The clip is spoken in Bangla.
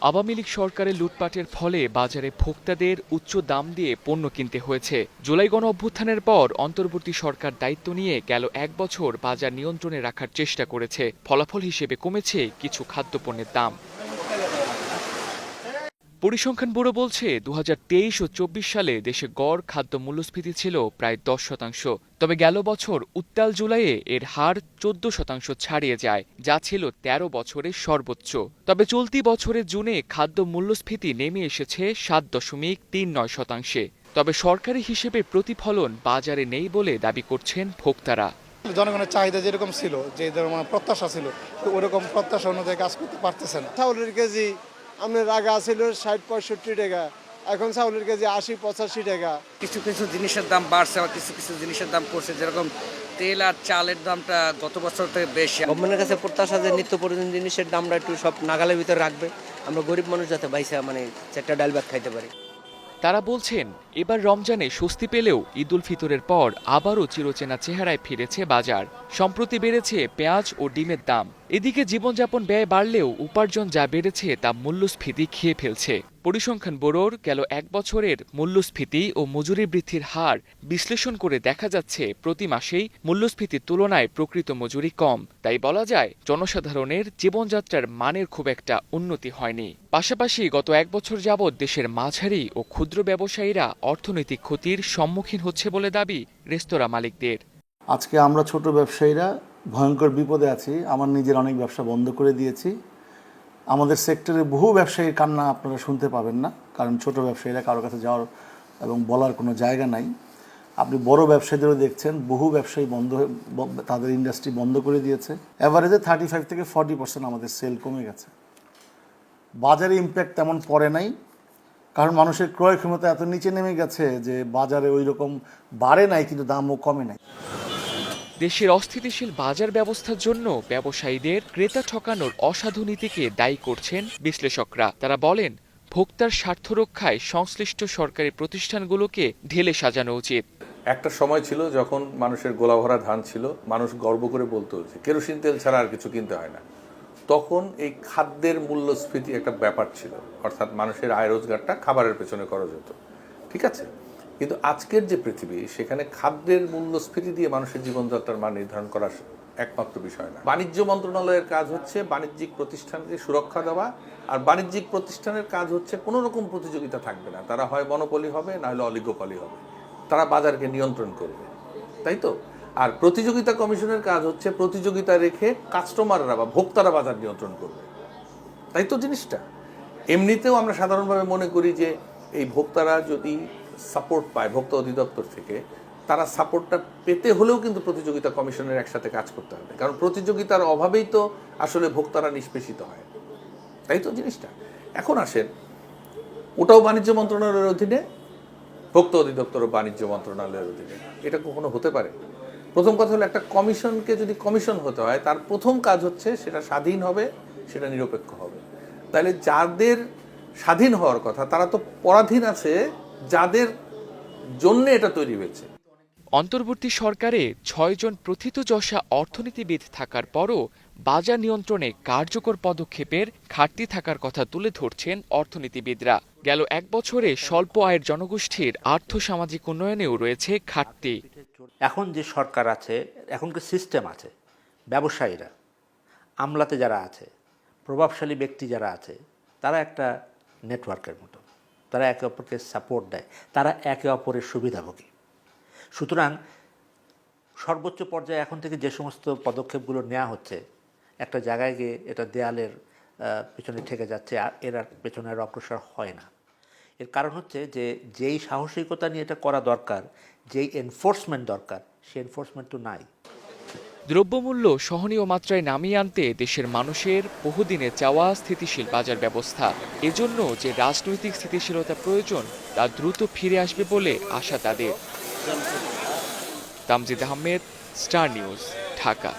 আওয়ামী লীগ সরকারের লুটপাটের ফলে বাজারে ভোক্তাদের উচ্চ দাম দিয়ে পণ্য কিনতে হয়েছে। জুলাই গণ অভ্যুত্থানের পর অন্তর্বর্তী সরকার দায়িত্ব নিয়ে গেল এক বছর বাজার নিয়ন্ত্রণে রাখার চেষ্টা করেছে। ফলাফল হিসেবে কমেছে কিছু খাদ্যপণ্যের দাম। পরিসংখ্যান ব্যুরো বলছে দু হাজার তেইশ ও চব্বিশ সালে দেশে গড় খাদ্য মূল্যস্ফীতি ছিল প্রায় দশ শতাংশ। তবে গেল বছর উত্তাল জুলাইয়ে এর হার চোদ্দ শতাংশ ছাড়িয়ে যায়, যা ছিল ১৩ বছরের সর্বোচ্চ। তবে চলতি বছরের জুনে খাদ্য মূল্যস্ফীতি নেমে এসেছে সাত দশমিক তিন নয় শতাংশে। তবে সরকারি হিসেবে প্রতিফলন বাজারে নেই বলে দাবি করছেন ভোক্তারা। জনগণের চাহিদা যেরকম ছিল, যে প্রত্যাশা ছিল ওরকম প্রত্যাশা অনুযায়ী কাজ করতে পারতেছে না। চাউলের কেজি আপনার আগে ছিল ষাট পঁয়ষট্টি টাকা। এখন চাউলের কেজি আশি পঁচাশি টাকা। কিছু কিছু জিনিসের দাম বাড়ছে আবার কিছু কিছু জিনিসের দাম পড়ছে যেরকম তেল আর চালের দামটা গত বছর থেকে বেশি। গভর্নমেন্টের কাছে প্রত্যাশা যে নিত্য প্রয়োজন জিনিসের দামটা একটু সব নাগালের ভিতরে রাখবে। আমরা গরিব মানুষ যাতে বাইসা মানে চারটা ডাল ভাত খাইতে পারি। তারা বলছেন এবার রমজানে স্বস্তি পেলেও ঈদুল ফিতরের পর আবারও চিরচেনা চেহারায় ফিরেছে বাজার। সম্প্রতি বেড়েছে পেঁয়াজ ও ডিমের দাম। এদিকে জীবনযাপন ব্যয় বাড়লেও উপার্জন যা বেড়েছে তা মূল্যস্ফীতি খেয়ে ফেলছে। পরিসংখ্যান ব্যুরোর গেল এক বছরের মূল্যস্ফীতি ও মজুরি বৃদ্ধির হার বিশ্লেষণ করে দেখা যাচ্ছে, প্রতি মাসেই মূল্যস্ফীতির তুলনায় প্রকৃত মজুরি কম। তাই বলা যায়, জনসাধারণের জীবনযাত্রার মানের খুব একটা উন্নতি হয়নি। পাশাপাশি গত এক বছর যাবৎ দেশের মাঝারি ও ক্ষুদ্র ব্যবসায়ীরা অর্থনৈতিক ক্ষতির সম্মুখীন হচ্ছে বলে দাবি রেস্তোরাঁ মালিকদের। আজকে আমরা ছোট ব্যবসায়ীরা ভয়ঙ্কর বিপদে আছি। আমার নিজের অনেক ব্যবসা বন্ধ করে দিয়েছি। আমাদের সেক্টরে বহু ব্যবসায়ীর কান্না আপনারা শুনতে পাবেন না, কারণ ছোট ব্যবসায়ীরা কারোর কাছে যাওয়ার এবং বলার কোনো জায়গা নাই। আপনি বড় ব্যবসায়ীদেরও দেখছেন, বহু ব্যবসায়ী বন্ধ তাদের ইন্ডাস্ট্রি বন্ধ করে দিয়েছে। অ্যাভারেজে থার্টি ফাইভ থেকে ফর্টি পার্সেন্ট আমাদের সেল কমে গেছে। বাজারে ইম্প্যাক্ট তেমন পড়ে নাই, কারণ মানুষের ক্রয় ক্ষমতা এত নিচে নেমে গেছে যে বাজারে ওই রকম বাড়ে নাই, কিন্তু দামও কমে নাই। দেশের অস্থিতিশীল বাজার ব্যবস্থার জন্য ব্যবসায়ীদের ক্রেতা ঠকানোর অসাধু নীতিকে দায়ী করছেন বিশ্লেষকরা। তারা বলেন, ভোক্তার স্বার্থ রক্ষায় সংশ্লিষ্ট সরকারি প্রতিষ্ঠানগুলোকে ঢেলে সাজানো উচিত। একটা সময় ছিল যখন মানুষের গোলা ভরা ধান ছিল, মানুষ গর্ব করে বলতো যে, কেরোসিন তেল ছাড়া আর কিছু কিনতে হয় না। তখন এই খাদ্যের মূল্যস্ফীতি একটা ব্যাপার ছিল। অর্থাৎ মানুষের আয় রোজগারটা খাবারের পেছনে খরচ হতো। ঠিক আছে? কিন্তু আজকের যে পৃথিবী, সেখানে খাদ্যের মূল্যস্ফীতি দিয়ে মানুষের জীবনযাত্রার মান নির্ধারণ করা একমাত্র বিষয় না। বাণিজ্য মন্ত্রণালয়ের কাজ হচ্ছে বাণিজ্যিক প্রতিষ্ঠানকে সুরক্ষা দেওয়া, আর বাণিজ্যিক প্রতিষ্ঠানের কাজ হচ্ছে কোনো রকম প্রতিযোগিতা থাকবে না। তারা হয় মনোপলি হবে, না হলে অলিগোপলি হবে। তারা বাজারকে নিয়ন্ত্রণ করবে, তাই তো? আর প্রতিযোগিতা কমিশনের কাজ হচ্ছে প্রতিযোগিতা রেখে কাস্টমাররা বা ভোক্তারা বাজার নিয়ন্ত্রণ করবে। তাই তো জিনিসটা? এমনিতেও আমরা সাধারণভাবে মনে করি যে এই ভোক্তারা যদি সাপোর্ট পায় ভোক্তা অধিদপ্তর থেকে, তারা সাপোর্টটা পেতে হলেও কিন্তু প্রতিযোগিতা কমিশনের একসাথে কাজ করতে হবে। কারণ প্রতিযোগিতার অভাবেই তো আসলে ভোক্তারা নিষ্পেষিত হয়। তাই তো জিনিসটা? এখন আসেন, ওটাও বাণিজ্য মন্ত্রণালয়ের অধীনে, ভোক্তা অধিদপ্তর ও বাণিজ্য মন্ত্রণালয়ের অধীনে। এটা কখনো হতে পারে। প্রথম কথা হলো একটা কমিশনকে যদি কমিশন হতে হয়, তার প্রথম কাজ হচ্ছে সেটা স্বাধীন হবে, সেটা নিরপেক্ষ হবে। তাহলে যাদের স্বাধীন হওয়ার কথা, তারা তো পরাধীন আছে যাদের জন্য এটা তৈরি হয়েছে। অন্তর্বর্তী সরকারে ছয়জন প্রথিতযশা অর্থনীতিবিদ থাকার পরও বাজার নিয়ন্ত্রণে কার্যকর পদক্ষেপের ঘাটতি থাকার কথা তুলে ধরছেন অর্থনীতিবিদরা। গেল এক বছরে স্বল্প আয়ের জনগোষ্ঠীর আর্থসামাজিক উন্নয়নেও রয়েছে ঘাটতি। এখন যে সরকার আছে এখনকার সিস্টেম আছে ব্যবসায়ীরা আমলাতে যারা আছে প্রভাবশালী ব্যক্তি যারা আছে তারা একটা নেটওয়ার্কের মতো। তারা একে অপরকে সাপোর্ট দেয়। তারা একে অপরের সুবিধাভোগী। সুতরাং সর্বোচ্চ পর্যায়ে এখন থেকে যে সমস্ত পদক্ষেপগুলো নেওয়া হচ্ছে, একটা জায়গায় গিয়ে এটা দেয়ালের পেছনে ঠেকে যাচ্ছে, আর এর পেছনে আর অগ্রসর হয় না। এর কারণ হচ্ছে যে যেই সাহসিকতা নিয়ে এটা করা দরকার, যেই এনফোর্সমেন্ট দরকার, সেই এনফোর্সমেন্ট তো নাই। দ্রব্যমূল্য সহনীয় মাত্রায় নামিয়ে আনতে দেশের মানুষের বহুদিনে চাওয়া স্থিতিশীল বাজার ব্যবস্থা। এজন্য যে রাজনৈতিক স্থিতিশীলতা প্রয়োজন, তা দ্রুত ফিরে আসবে বলে আশা তাদের। Tamjid Ahmed, star news, Dhaka.